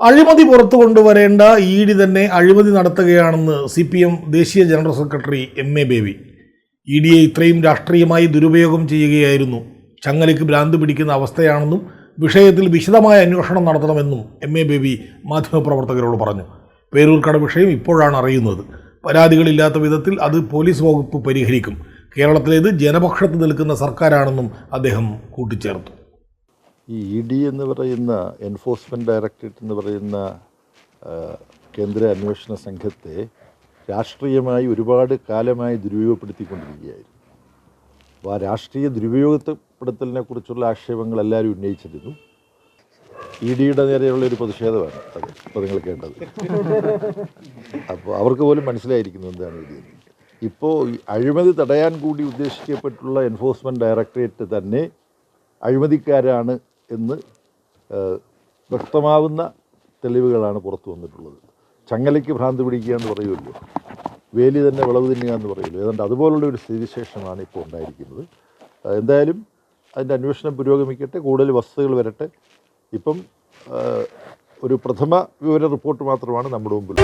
അഴിമതി പുറത്തു കൊണ്ടുവരേണ്ട ഇ ഡി തന്നെ അഴിമതി നടത്തുകയാണെന്ന് സി പി എം ദേശീയ general secretary M A Baby. E ഡിയെ ഇത്രയും രാഷ്ട്രീയമായി ദുരുപയോഗം ചെയ്യുകയായിരുന്നു. ചങ്ങലയ്ക്ക് ഭ്രാന്ത് പിടിക്കുന്ന അവസ്ഥയാണെന്നും വിഷയത്തിൽ വിശദമായ അന്വേഷണം നടത്തണമെന്നും എം എ ബേബി മാധ്യമപ്രവർത്തകരോട് പറഞ്ഞു. പേരൂർക്കട വിഷയം ഇപ്പോഴാണ് അറിയുന്നത്. പരാതികളില്ലാത്ത വിധത്തിൽ അത് പോലീസ് വകുപ്പ് പരിഹരിക്കും. കേരളത്തിലേത് ജനപക്ഷത്ത് നിൽക്കുന്ന സർക്കാരാണെന്നും അദ്ദേഹം കൂട്ടിച്ചേർത്തു. ഈ ഇ ഡി എന്ന് പറയുന്ന എൻഫോഴ്സ്മെന്റ് ഡയറക്ടറേറ്റ് എന്ന് പറയുന്ന കേന്ദ്ര അന്വേഷണ സംഘത്തെ രാഷ്ട്രീയമായി ഒരുപാട് കാലമായി ദുരുപയോഗപ്പെടുത്തിക്കൊണ്ടിരിക്കുകയായിരുന്നു. അപ്പോൾ ആ രാഷ്ട്രീയ ദുരുപയോഗപ്പെടുത്തലിനെ കുറിച്ചുള്ള ആക്ഷേപങ്ങൾ എല്ലാവരും ഉന്നയിച്ചിരുന്നു. ഇ ഡിയുടെ നേരെയുള്ള ഒരു പ്രതിഷേധമാണ് അത് ഇപ്പോൾ നിങ്ങൾ കേട്ടത്. അപ്പോൾ അവർക്ക് പോലും മനസ്സിലായിരിക്കുന്നു എന്താണ് ഇ ഡി എന്ന്. ഇപ്പോൾ അഴിമതി തടയാൻ കൂടി ഉദ്ദേശിക്കപ്പെട്ടുള്ള എൻഫോഴ്സ്മെന്റ് ഡയറക്ടറേറ്റ് തന്നെ അഴിമതിക്കാരാണ് എന്ന് വ്യക്തമാവുന്ന തെളിവുകളാണ് പുറത്തു വന്നിട്ടുള്ളത്. ചങ്ങലയ്ക്ക് ഭ്രാന്ത് പിടിക്കുക എന്ന് പറയുമല്ലോ. വേലി തന്നെ വിളവ് തിന്നുക എന്ന് പറയുമല്ലോ. ഏതാണ്ട് അതുപോലുള്ള ഒരു സ്ഥിതിവിശേഷമാണ് ഇപ്പോൾ ഉണ്ടായിരിക്കുന്നത്. എന്തായാലും അതിന്റെ അന്വേഷണം പുരോഗമിക്കട്ടെ കൂടുതൽ വസ്തുതകൾ വരട്ടെ. ഇപ്പം ഒരു പ്രഥമ വിവര റിപ്പോർട്ട് മാത്രമാണ് നമ്മുടെ മുമ്പിൽ